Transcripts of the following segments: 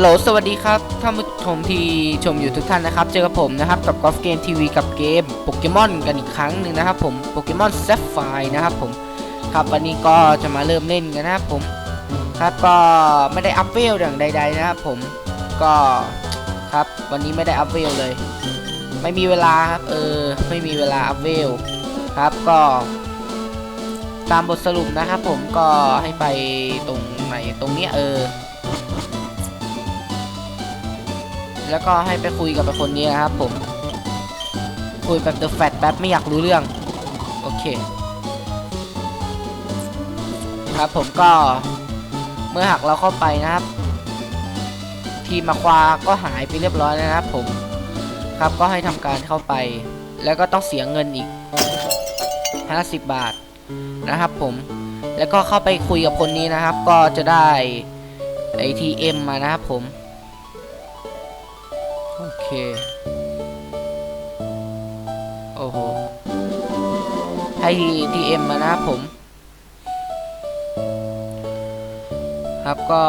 โหลสวัสดีครับท่านผู้ชมที่ชมอยู่ทุกท่านนะครับ เจอกับผมนะครับกับกอล์ฟเกมทีวีกับเกมโปเกมอนกันอีกครั้งหนึ่งนะครับผมโปเกมอนเซฟไฟนะครับผมครับวันนี้ก็จะมาเริ่มเล่นกันนะครับผมครับก็ไม่ได้อัพเวลอย่างใด ๆ นะครับผมก็ครับวันนี้ไม่ได้อัพเวลเลย ไม่มีเวลาครับเออไม่มีเวลาอัพเวลครับก็ ตามบทสรุปนะครับผมก็ให้ไปตรงไหนตรงเนี้ยเออ แล้วก็ให้ไปคุยกับไอคนนี้นะครับผม คุยแบบเดอะแฟตแป๊บไม่อยากรู้เรื่อง โอเค ครับผมก็เมื่อหากเราเข้าไปนะครับ ทีมมาควาก็หายไปเรียบร้อยแล้วนะครับผมครับก็ให้ทำการเข้าไป แล้วก็ต้องเสียเงินอีก 50 บาทนะครับผมแล้วก็เข้าไปคุยกับคนนี้นะครับ ก็จะได้ไอทีเอ็มมานะครับผม เคโอ้โหให้ทีเอ็มมานะครับผม ครับก็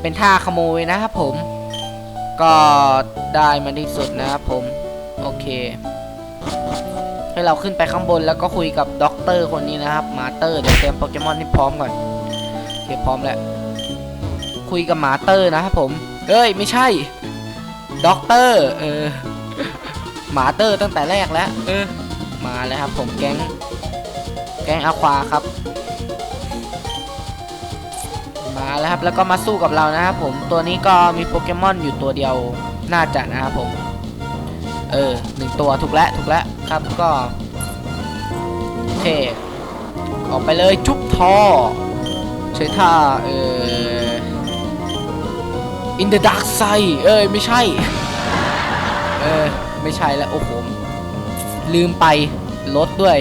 เป็นท่าขโมยนะครับผม ก็ได้มาที่สุดนะครับผม โอเคให้เราขึ้นไปข้างบนแล้วก็คุยกับด็อกเตอร์คนนี้นะครับมาเตอร์เดี๋ยวเตรียมโปเกมอนที่พร้อมก่อนโอเคพร้อมแล้ว คุยกับมาเตอร์นะครับผมเอ้ย ไม่ใช่ ด็อกเตอร์เออมาเตอร์ตั้งแต่แรกแล้ว เออ มาแล้วครับ ผมแก๊ง แก๊งอควาครับ มาแล้วครับ แล้วก็มาสู้กับเรานะครับผม ตัวนี้ก็มีโปเกมอนอยู่ตัวเดียว น่าจะนะครับผม เออหนึ่งตัวถูกแล้วถูกแล้วครับก็ โอเค ออกไปเลยจุ๊บทอใช้ท่า เออ in the dark side เอ้ยไม่ใช่ เออไม่ใช่แล้วโอ้โหลืมไปลดด้วย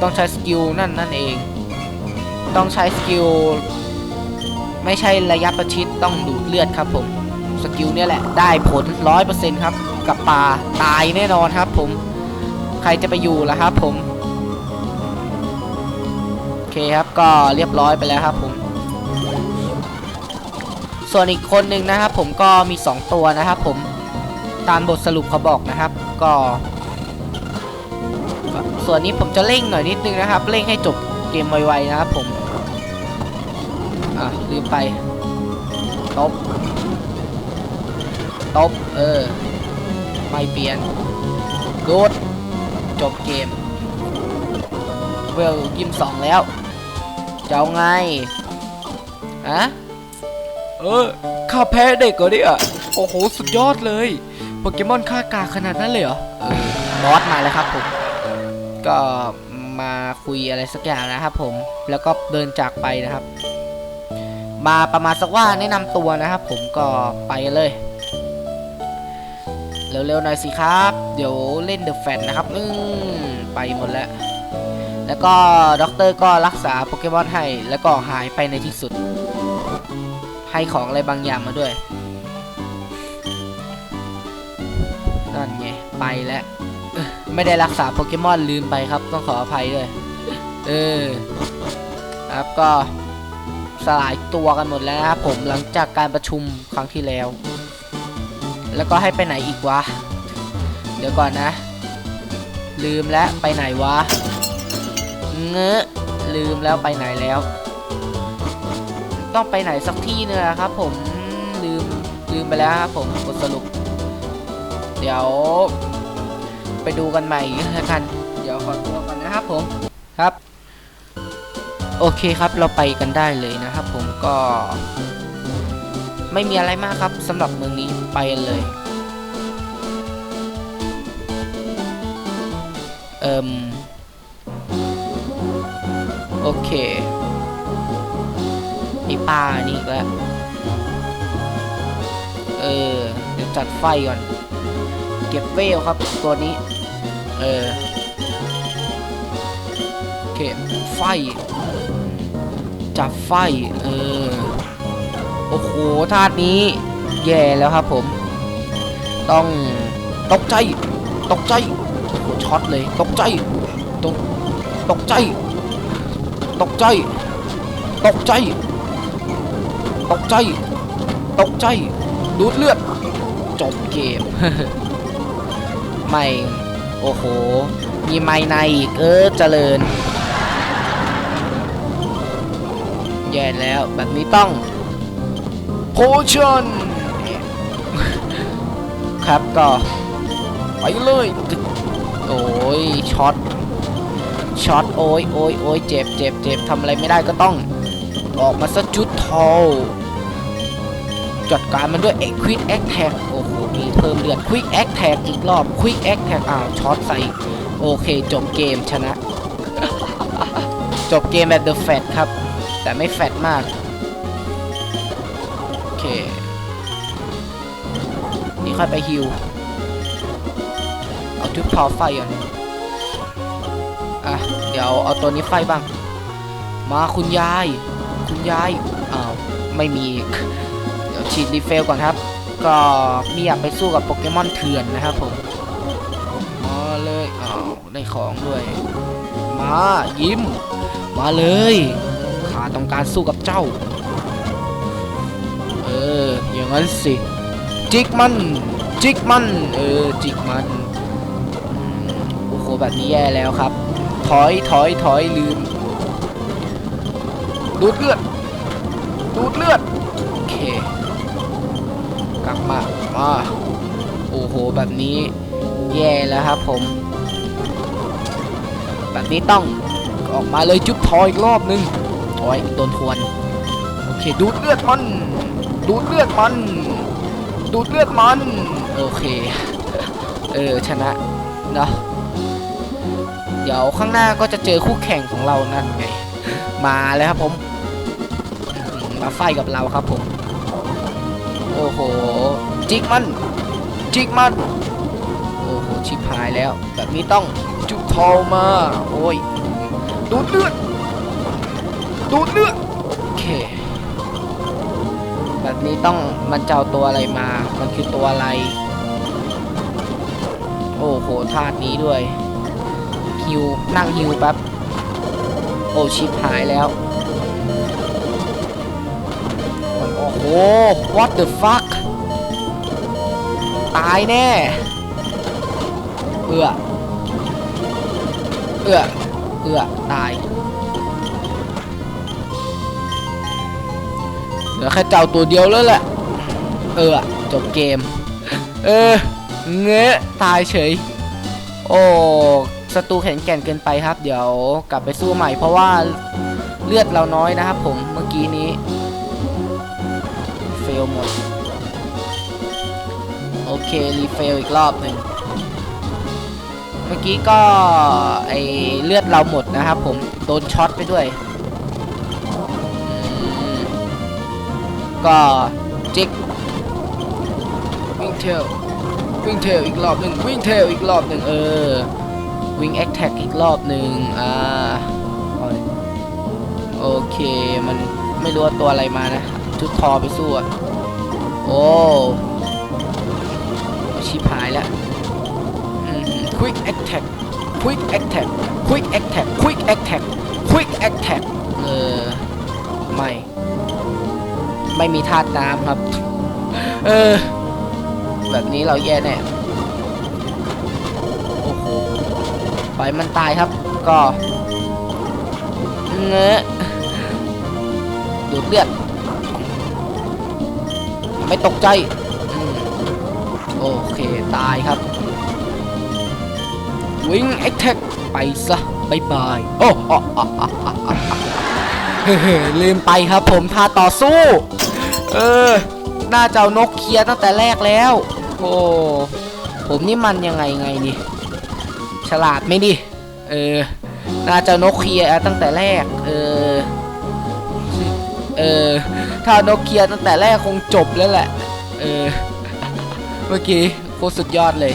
ต้องใช้สกิลนั่นนั่นเอง ต้องใช้สกิลไม่ใช่ระยะประชิดต้องดูดเลือดครับผมสกิลเนี่ยแหละได้ผล100%ครับ กับปลาตายแน่นอนครับผม ใครจะไปอยู่ล่ะครับผม โอเคครับก็เรียบร้อยไปแล้วครับผม ส่วนอีกคนหนึ่งนะครับ ผมก็มี 2 ตัวนะครับ ผมตามบทสรุปเขาบอกนะครับ ก็ ส่วนนี้ผมจะเร่งหน่อยนิดนึงนะครับเร่งให้จบเกมไวๆนะครับ ผมอะลืมไปตบตบเออ ไม่เปลี่ยนกูดจบเกม เวลยิมสองแล้ว จะเอาไงอะ เออข้าแพ้เด็กเหรอเนี่ยโอ้โหสุดยอดเลยโปเกมอนค่ากาขนาดนั้นเลยเหรอเออบอสมาแล้วครับผม ก็มาคุยอะไรสักอย่างนะครับผมแล้วก็เดินจากไปนะครับ มาประมาณสักว่าแนะนำตัวนะครับผมก็ไปเลยเร็วๆหน่อยสิครับ เดี๋ยวเล่นเดอะแฟนนะครับ อืมไปหมดแล้ว แล้วก็ด็อกเตอร์ก็รักษาโปเกมอนให้ แล้วก็หายไปในที่สุด ให้ของอะไรบางอย่างมาด้วยนั่นไงไปแล้วไม่ได้รักษาโปเกมอนลืมไปครับ ต้องขออภัยด้วยเออครับก็สลายตัวกันหมดแล้วนะครับผมหลังจากการประชุมครั้งที่แล้ว แล้วก็ให้ไปไหนอีกวะ เดี๋ยวก่อนนะ ลืมแล้วไปไหนวะ เงอะลืมแล้วไปไหนแล้ว ต้องไปไหนสักที่นึงนะครับผมลืมลืมไปแล้วครับผมบทสรุป เดี๋ยว ไปดูกันใหม่แล้วกัน เดี๋ยวขอตัวก่อนนะครับผมครับ โอเคครับเราไปกันได้เลยนะครับผมก็ ไม่มีอะไรมากครับสำหรับเมืองนี้ไปเลยเอิมโอเค ปลานี่อีกแล้วเออเดี๋ยวจัดไฟก่อน เก็บเวลครับตัวนี้ เออโอเคไฟ จับไฟ เออ โอ้โหธาตุนี้ แย่แล้วครับผม ต้องตกใจ ตกใจโอ้โหช็อตเลย ตกใจ ตก ตกใจ ตกใจ ตกใจ ตกใจ ตกใจ ดูดเลือด จบเกม ไม่ โอ้โห มีไม้ในอีก เออเจริญ แย่แล้ว แบบนี้ต้องโพชั่นครับก็ ไปเลยตึกโอ้ยช็อตช็อตโอ้ยโอ้ยโอ้ยเจ็บเจ็บเจ็บทำอะไรไม่ได้ก็ต้อง ออกมาสักจุดทอ จัดการมันด้วยเอ็กควิกแอคแท็กโอ้โหมีเพิ่มเลือดควิกแอคแท็กอีกรอบควิกแอคแท็กอ้าวช็อตใส่โอเค จบเกมชนะ จบเกมแบบเดอะแฟตครับ แต่ไม่แฟตมาก โอเค นี่ค่อยไปฮิว เอาทุบพอไฟก่อนอะ เดี๋ยวเอาตัวนี้ไฟบ้าง มาคุณยาย คุณยายอ้าวไม่มีอีก ฉีดรีเฟลก่อนครับ ก็ไม่อยากไปสู้กับโปเกมอนเถื่อนนะครับผมมาเลยอ้าวได้ของด้วย มายิ้ม มาเลยข้าต้องการสู้กับเจ้า เออ อย่างนั้นสิ จิกมัน จิกมัน เออ จิกมันโอ้โหแบบนี้แย่แล้วครับ ถอยถอยถอยลืม ดูดเลือด ดูดเลือด กลับมามาโอ้โห แบบนี้แย่แล้วครับผม แบบนี้ต้องออกมาเลยจุ๊บทอยอีกรอบนึงโอ้ยโดนทวน โอเค ดูดเลือดมัน ดูดเลือดมัน ดูดเลือดมัน โอเค เออ ชนะเนาะเดี๋ยวข้างหน้าก็จะเจอคู่แข่งของเรานั่นไง มาแล้วครับผม มาไฟกับเราครับผม อ้โห จิกมัน จิกมัน โอ้โห ชิบหายแล้ว แบบนี้ต้องจุดทองมา โอ้ย ดูดเลือด ดูดเลือด โอเค แบบนี้ต้องมันเจะเอาตัวอะไรมา มันคือตัวอะไร โอ้โหธาตุนี้ด้วย ฮิว นั่งฮิวแป๊บ โอ้ชิบหายแล้ว โอ้โห what the fuck ตายแน่ เอื้อเอื้อเอื้อตาย เหลือแค่เจ้าตัวเดียวแล้วแหละ เออจบเกม เออ เงะตายเฉย โอ้ศัตรูแข็งแกร่งเกินไปครับ เดี๋ยวกลับไปสู้ใหม่เพราะว่าเลือดเราน้อยนะครับผมเมื่อกี้นี้ ลหมด โอเค รีเฟลอีกรอบหนึ่งเมื่อกี้ก็ไอเลือดเราหมดนะครับผม โดนช็อตไปด้วย ก็จิกวิ่งเทลวิ่งเทลอีกรอบหนึ่งวิ่งเทลอีกรอบหนึ่งเออวิ่งแอคแท็กอีกรอบหนึ่งอ่าโอ้ยโอเค มันไม่รู้ว่าตัวอะไรมานะ ชุดทอไปสู้อะโอ้ชิบหายแล้ว quick attack quick attack quick attack quick attack quick attack เออ ไม่ ไม่มีธาตุน้ำครับ เออ แบบนี้เราแย่แน่ โอ้โหปล่อยมันตายครับ ก็เงอะดูดเลือด ไม่ตกใจโอเค ตายครับ วิ่งแอคแท็กไปซะบายบายโอ้อ๋ออ๋ออ๋อลืมไปครับผมท่าต่อสู้ เออ น่าจะนกเคลียร์ตั้งแต่แรกแล้ว โอ้ผมนี่มันยังไงไงนี่ฉลาดไหมดิเออ น่าจะเอานกเคลียร์ตั้งแต่แรก เออ เออ ถ้าเอานเคลียตั้งแต่แรกคงจบแล้วแหละ เออ เมื่อกี้โคตรสุดยอดเลย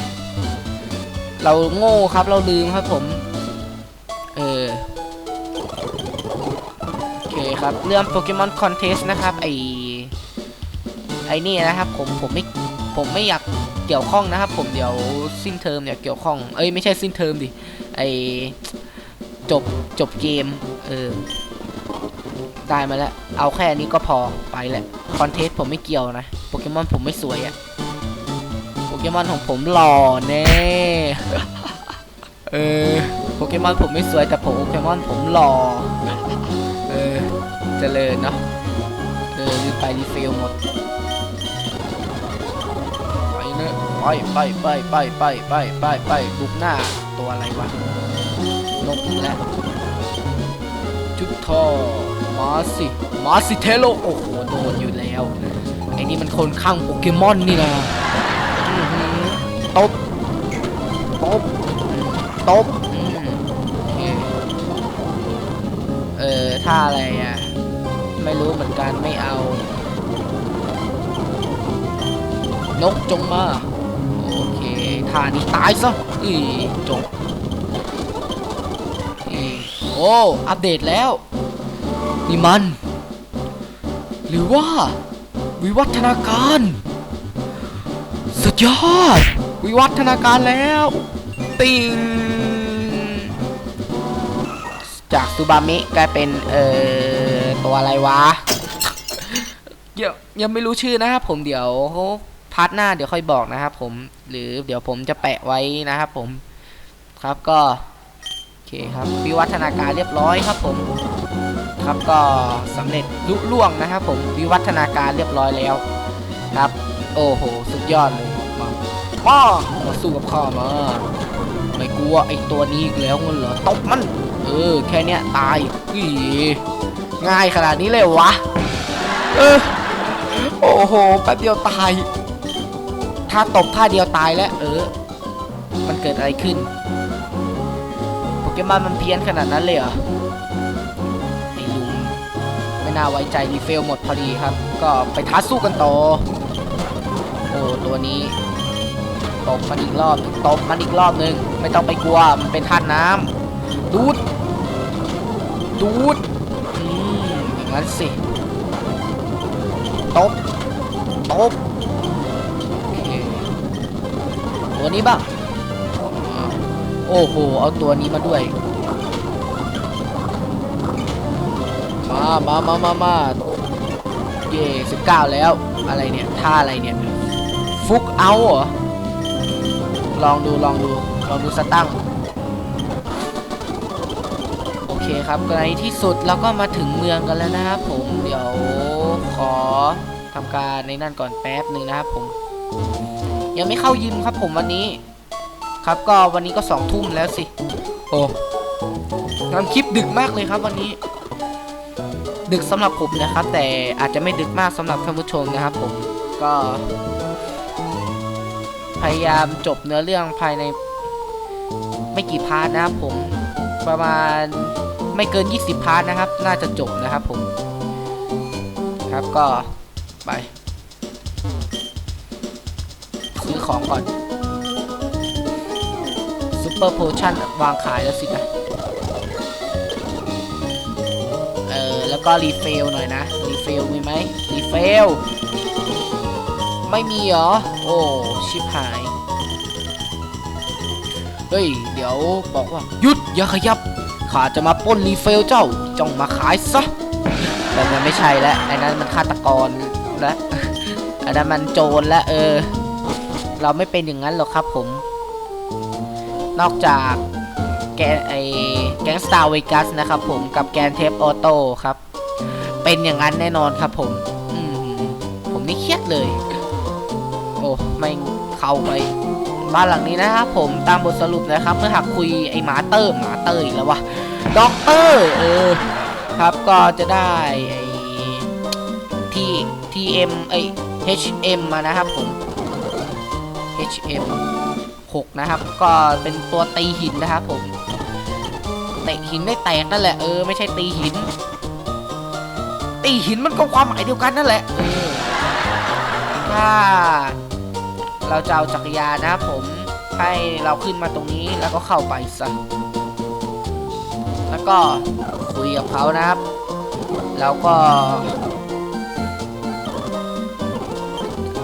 เราโง่ครับเราลืมครับผม เออ โอเคครับ เรื่องโปเกมอนคอนเทสนะครับ ไอไอนี่นะครับ ผมผมไม่ผมไม่อยากเกี่ยวข้องนะครับ ผมเดี๋ยวสิ้นเทอมเนี่ยเกี่ยวข้อง เอ้ยไม่ใช่สิ้นเทอมดิ ไอจบจบเกม เออ ได้มาแล้ว เอาแค่นี้ก็พอไปแหละคอนเทสต์ผมไม่เกี่ยวนะ โปเกมอนผมไม่สวยอะโปเกมอนของผมหล่อแน่เออโปเกมอนผมไม่สวยแต่ผมโปเกมอนผมหล่อเออเจริญเนาะเออรีไปรีฟิลหมดไปเนอะไปไปไปไปไปไปไปไปบุกหน้าตัวอะไรวะนกอีกแล้วจุดทอ มาสิ มาสิเทโล โอ้โห โดนอยู่แล้ว ไอ้นี่มันคนข้างโปเกมอนนี่นะอื้อหือตบ ตบ ตบอืมโอเคเออท่าอะไรอะ ไม่รู้เหมือนกันไม่เอา นกจงมา โอเค ท่านี้ตายซะอีจบอีโอ้ อัปเดตแล้ว นี่มัน หรือว่า วิวัฒนาการ สุดยอด วิวัฒนาการแล้ว ติงจากซูบามิกลายเป็น เอ่อ ตัวอะไรวะยังยังไม่รู้ชื่อนะครับผมเดี๋ยวพาร์ทหน้าเดี๋ยวค่อยบอกนะครับผมหรือเดี๋ยวผมจะแปะไว้นะครับผมครับก็ โอเคครับวิวัฒนาการเรียบร้อยครับผม ครับก็สำเร็จลุล่วงนะครับ ผมวิวัฒนาการเรียบร้อยแล้วครับ โอ้โห สุดยอดเลยมามามาสู้กับข้ามาไม่กลัวไอ้ตัวนี้อีกแล้วงั้นเหรอตบมัน เออ แค่เนี้ยตายอีง่ายขนาดนี้เลยวะเออโอ้โหแป๊บเดียวตาย ถ้าตบท่าเดียวตายแล้ว เออ มันเกิดอะไรขึ้นโปเกมอนมันเพี้ยนขนาดนั้นเลยเหรอ น่าไว้ใจรีเฟลหมดพอดีครับ ก็ไปท้าสู้กันต่อโอ้ตัวนี้ตบมันอีกรอบตบมันอีกรอบหนึ่งไม่ต้องไปกลัวมันเป็นท่านน้ำดูดดูดอืมอย่างนั้นสิตบตบตัวนี้บ้างโอ้โหเอาตัวนี้มาด้วย มามามามามาเย่สิบเก้าแล้วอะไรเนี่ยท่าอะไรเนี่ยฟุกเอาเหรอลองดูลองดูลองดูสตั้งโอเคครับในที่สุดเราก็มาถึงเมืองกันแล้วนะครับผมเดี๋ยวขอทำการในนั่นก่อนแป๊บหนึ่งนะครับผม ยังไม่เข้ายิมครับผมวันนี้ ครับก็วันนี้ก็สองทุ่มแล้วสิโอ้ทำคลิปดึกมากเลยครับวันนี้ ดึกสำหรับผมนะครับ แต่อาจจะไม่ดึกมากสำหรับท่านผู้ชมนะครับ ผมก็ พยายามจบเนื้อเรื่องภายใน ไม่กี่พาร์ทนะครับผมประมาณไม่เกิน 20 พาร์ทนะครับ น่าจะจบนะครับผม ครับก็ไปซื้อของก่อนซูเปอร์โพชั่นวางขายแล้วสินะ แล้วก็รีเฟลหน่อยนะ รีเฟลมีไหมรีเฟลไม่มีเหรอ โอ้ ชิบหาย เฮ้ย เดี๋ยวบอกว่า หยุด อย่าขยับ ข้าจะมาป้นรีเฟลเจ้าจ้องมาขายซะ แต่มันไม่ใช่แล้วไอ้นั้นมันฆาตกรแล้วอันนั้นมันโจรแล้วเออ เราไม่เป็นอย่างนั้นหรอกครับผม นอกจากแกไอ แก๊งสตาร์เวกัสนะครับผมกับแกนเทปออโต้ครับ เป็นอย่างนั้นแน่นอนครับผมอืมผมนี่เครียดเลย โอ้ไม่เข้าไป บ้านหลังนี้นะครับผมตามบทสรุปนะครับ เมื่อหากคุยไอหมาเตอร์หมาเตอร์อีกแล้ววะด็อกเตอร์เออครับก็จะได้ไอทีทีเอ็มไอ HM มานะครับผม HM 6 นะครับ ก็เป็นตัวตีหินนะครับผม เตะหินได้แตกนั่นแหละเออไม่ใช่ตีหิน ตีหินมันก็ความหมายเดียวกันนั่นแหละเออถ้าเราจะเอาจักรยานนะครับผมให้เราขึ้นมาตรงนี้แล้วก็เข้าไปซะแล้วก็คุยกับเขานะครับ แล้วก็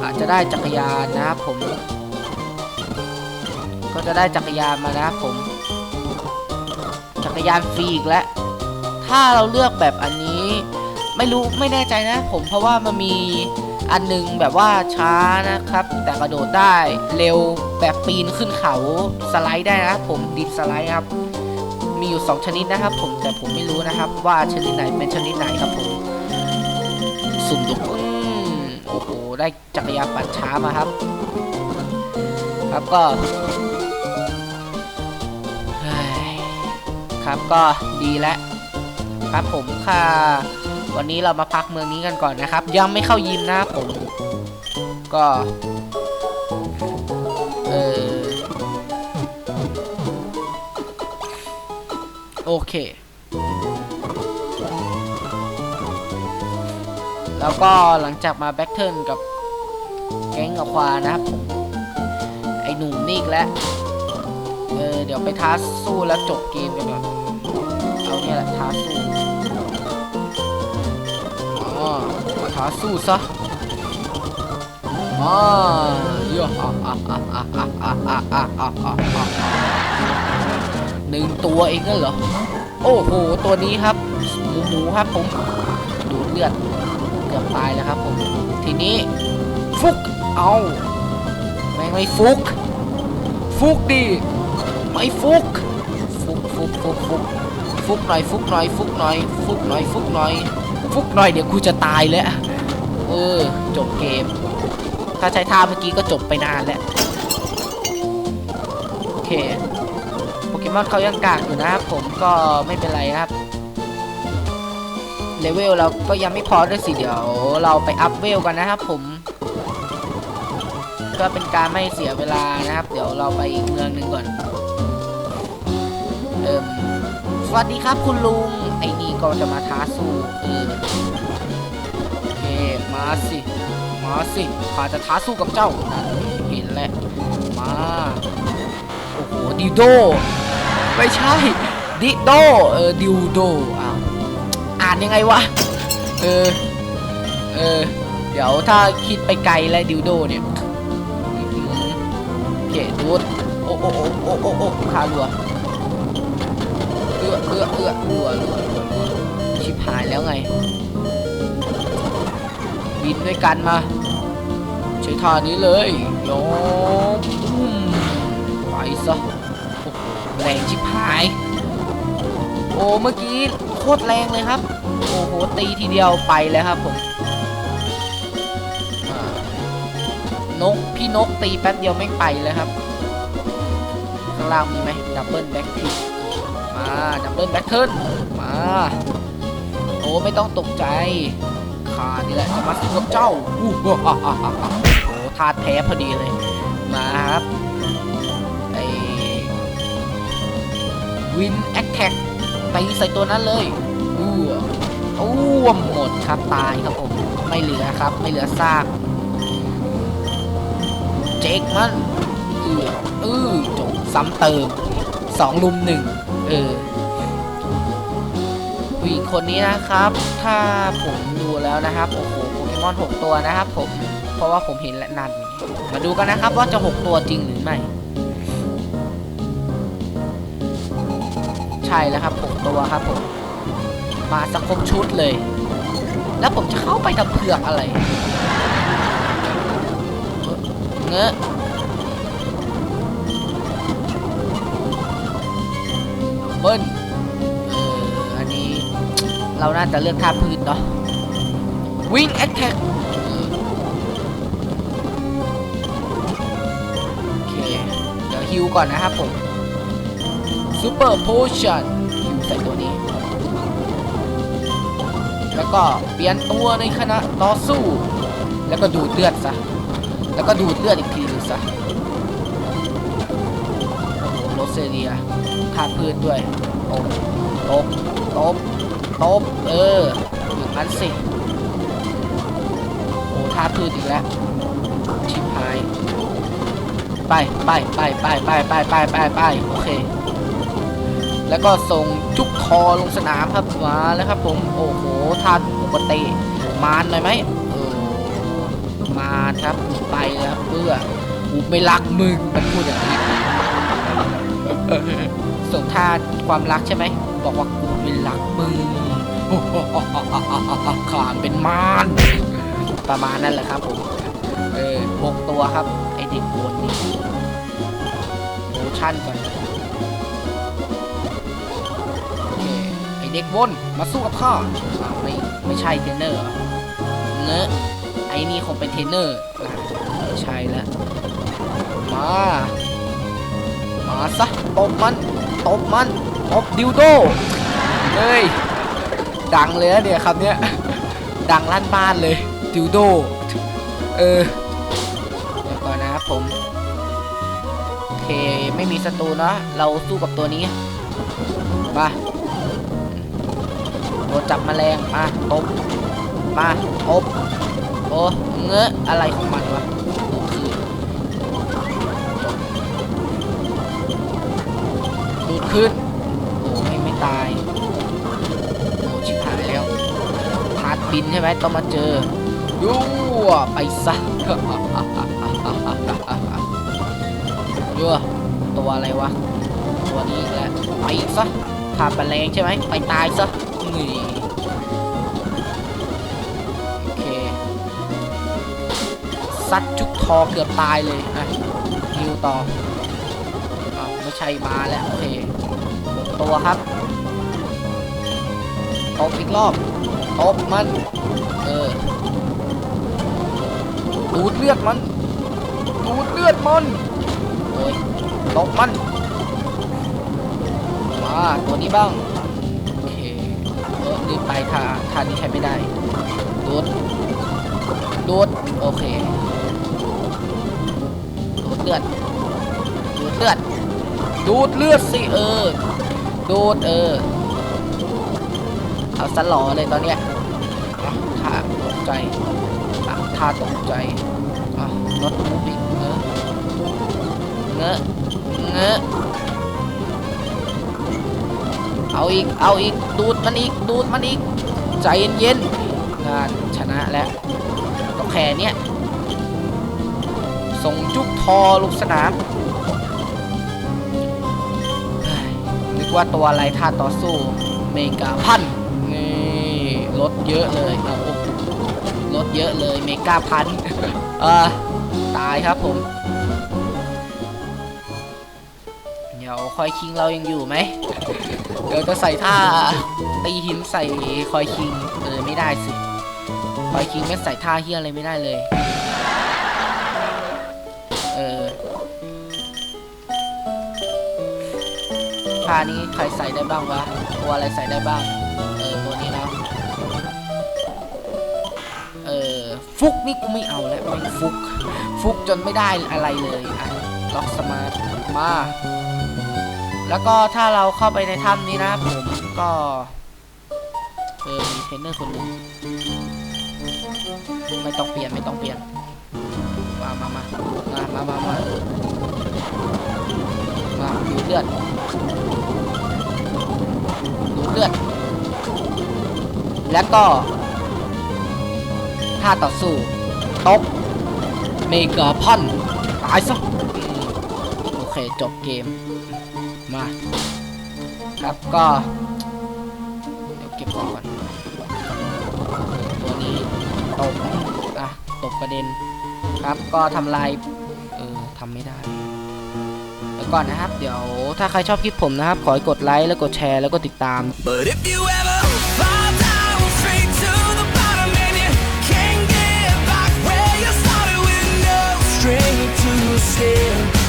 อาจจะได้จักรยานนะครับผม ก็จะได้จักรยานมานะครับผม จักรยานฟรีอีกแล้ว ถ้าเราเลือกแบบอันนี้ ไม่รู้ไม่แน่ใจนะ ผมเพราะว่ามันมีอันหนึงแบบว่าช้านะครับ แต่กระโดดได้เร็วแบบปีนขึ้นเขาสไลด์ได้นะผมดิดสไลด์ครับ มีอยู่ 2 ชนิดนะครับ ผมแต่ผมไม่รู้นะครับ ว่าชนิดไหนเป็นชนิดไหนครับผมสุ่มดูอืมโอ้โหได้จักรยานปั่นช้ามาครับ ครับก็ ครับก็ดีแล้วครับผมค่ะ วันนี้เรามาพักเมืองนี้กันก่อนนะครับ ยังไม่เข้ายิมนะผม ก็เออโอเค แล้วก็หลังจากมาแบ็คเทิร์นกับแก๊งกับควานะครับ ไอหนุ่มนี่อีกแล้ว ออเดี๋ยวไปท้าสู้แล้วจบเกมกันก่อนเอาเนี่ยแหละท้าสู้อ๋อมาท้าสู้ซะอ๋อยอะอะอะอะอะอะอะอะอะอะอะหนึ่งตัวเองก็เหรอโอ้โหตัวนี้ครับหมูหมูครับผมดูดเลือดเกือบตายแล้วครับผมทีนี้ฟุกเอาแม่งไม่ฟุกฟุกดิ ไม่ฟุกฟุกฟุกฟุกฟุกฟุกหน่อยฟุกหน่อยฟุกหน่อยฟุกหน่อยฟุกหน่อยฟุกหน่อยเดี๋ยวกูจะตายแล้วเออจบเกม ถ้าใช้ท่าเมื่อกี้ก็จบไปนานแล้วโอเคโปเกมอนเขายังกากอยู่นะครับผมก็ไม่เป็นไรนะครับเลเวลเราก็ยังไม่พอด้วยสิเดี๋ยว เราไปอัพเวลกันนะครับผมก็เป็นการไม่เสียเวลานะครับ เดี๋ยวเราไปอีกเมืองหนึ่งก่อน วัสดีครับคุณลุง ไอ้นี่ก็จะมาท้าสู้เออโอเคมาสิ มาสิข้าจะท้าสู้กับเจ้านะเห็นแล้วมา โอ้โห ดิวโด ไม่ใช่ ดิโด เออ ดิวโด อ้าว อ่านยังไงวะ เออ เออ เดี๋ยวถ้าคิดไปไกลแล้วดิวโดเนี่ยโอเคดูดโอ้โอ้โอ้โอ้โอ้โอ้ารัว เอื้อเอื้อเอื้อรัวรัวรัวชิบหายแล้วไง บินด้วยกันมา ใช้ท่านี้เลยโยมอืมไปซะแรงชิบหาย โอ้เมื่อกี้โคตรแรงเลยครับ โอ้โหตีทีเดียวไปเลยครับผมนกพี่นกตีแป๊บเดียวไม่ไปเลยครับ ข้างล่างมีไหมดับเบิลแบ็คทิ ดับเบิลแบ็คเทิลมา โอ้ ไม่ต้องตกใจข้านี่แหละจะมาสู้กับเจ้าอู้หูฮ่าโอ้ทาแพ้พอดีเลย มาครับไอวินแอคแท็กตีใส่ตัวนั้นเลยอู้อ้วมหมดครับตายครับผม ไม่เหลือครับ ไม่เหลือซากเจกมันเออเออจบซ้ำเติมสองลุมหนึ่ง เออผู้หญิงคนนี้นะครับ ถ้าผมดูแล้วนะครับ โอ้โห โปเกมอน 6 ตัวนะครับ ผม เพราะว่าผมเห็นและนัน มาดูกันนะครับว่าจะ 6 ตัวจริงหรือไม่ ใช่แล้วครับ 6 ตัวครับผม มาสักครบชุดเลย แล้วผมจะเข้าไปทำเผือกอะไร เงอะ เบิ้ลเอออันนี้เราน่าจะเลือกท่าพื้นเนาะวิ่งแอคแท็กโอเค เดี๋ยวฮิวก่อนนะครับผมซูเปอร์โพชั่นฮิวใส่ตัวนี้ แล้วก็เปลี่ยนตัวในขณะต่อสู้ แล้วก็ดูดเลือดซะ แล้วก็ดูดเลือดอีกทีนึงซะโอ้โหโรเซเรีย ท่าพื้นด้วยโอ้ตบตบตบเอออย่างนั้นสิโอ้ท่าพื้นอีกแล้วชิบหายไปไปไปไปไปไปไปไปไปโอเค แล้วก็ส่งจุกคอลงสนามครับมาแล้วครับผมโอ้โหท่าปกติมานหน่อยไหมเออมาครับไปแล้วเพื่อกูไม่รักมึงมันพูดอย่างนี้ ส่งท่าความรักใช่ไหม บอกว่ากูไม่รักมึงขามเป็นมารประมาณนั้นแหละครับผม เออหกตัวครับ ไอเด็กบนนี่โมชั่นก่อนโอเคไอเด็กบนมาสู้กับข้าอ้าวไม่ไม่ใช่เทรนเนอร์เนอะไอนี่คงเป็นเทรนเนอร์ไม่ใช่แล้วมา มาซะตบมัน ตบมันตบดิวโดเฮ้ยดังเลยนะเนี่ยคำเนี้ยดังลั่นบ้านเลยดิวโดเออเดี๋ยวก่อนนะครับผมโอเคไม่มีศัตรูเนอะเราสู้กับตัวนี้มาตัวจับแมลงมาตบมาตบโอ้เงอะอะไรของมันวะ ขึ้นโอ้ไม่ไม่ตายโอ้ชิบหายแล้วพาดบินใช่ไหมต้องมาเจอยั่วไปซะยั่วตัวอะไรวะ ตัวนี้อีกแล้วไปซะทาแมลงใช่ไหมไปตายซะนี่โอเคซัดจุกทอเกือบตายเลยอะฮิวต่ออไม่ใช่มาแล้วโอเค ตัวครับตบอีกรอบตบมัน เออ ดูดเลือดมัน ดูดเลือดมันโอ้ยตบมัน มา ตัวนี้บ้าง โอเคเออรีบไปทาทานี้ใช้ไม่ได้ ดูด ดูด โอเค ดูดเลือด ดูดเลือด ดูดเลือดสิเออ ดูดเออ เอาสลอเลยตอนเนี้ยท่าตกใจท่าตกใจอะรถมูฟอีกเงอะเงอะเงอะเอาอีก เอาอีก ดูดมันอีก ดูดมันอีก ใจเย็นๆงานชนะแล้วก็แค่เนี้ยส่งจุกทอลูกสนาม ว่าตัวอะไรท่าต่อสู้เมกาพันนี่ลดเยอะเลยเอาโอ้ลดเยอะเลยเมกาพันเออตายครับผม เดี๋ยวคอยคิงเรายังอยู่ไหมเดี๋ยวจะใส่ท่าตีหินใส่คอยคิงเออไม่ได้สิคอยคิงไม่ใส่ท่าเฮียอะไรไม่ได้เลยานี้ใครใส่ได้บ้างวะ ตัวอะไรใส่ได้บ้าง เออ ตัวนี้นะ เออ ฟุกนี่กูไม่เอาแล้วไม่ฟุก ฟุกจนไม่ได้อะไรเลยอะล็อกสมาร์ทมา แล้วก็ถ้าเราเข้าไปในถ้ำนี้นะผมก็ เออมีเทรนเนอร์คนหนึ่งไม่ต้องเปลี่ยนไม่ต้องเปลี่ยน มามามามามามามามาดูเลือด ลือด แล้วก็ท่าต่อสู้ตบเมกาพันตายซะโอเคจบเกมมาครับก็เดี๋ยวเก็บก่อนตัวนี้ตบอะตบประเด็นครับก็ทำลายเออทำไม่ได้ ก่อนนะครับ เดี๋ยวถ้าใครชอบคลิปผมนะครับ ขอให้กดไลค์แล้วกดแชร์แล้วก็ติดตาม But if you ever fall down straight to the bottom and you can't get back where you started with no strength to stand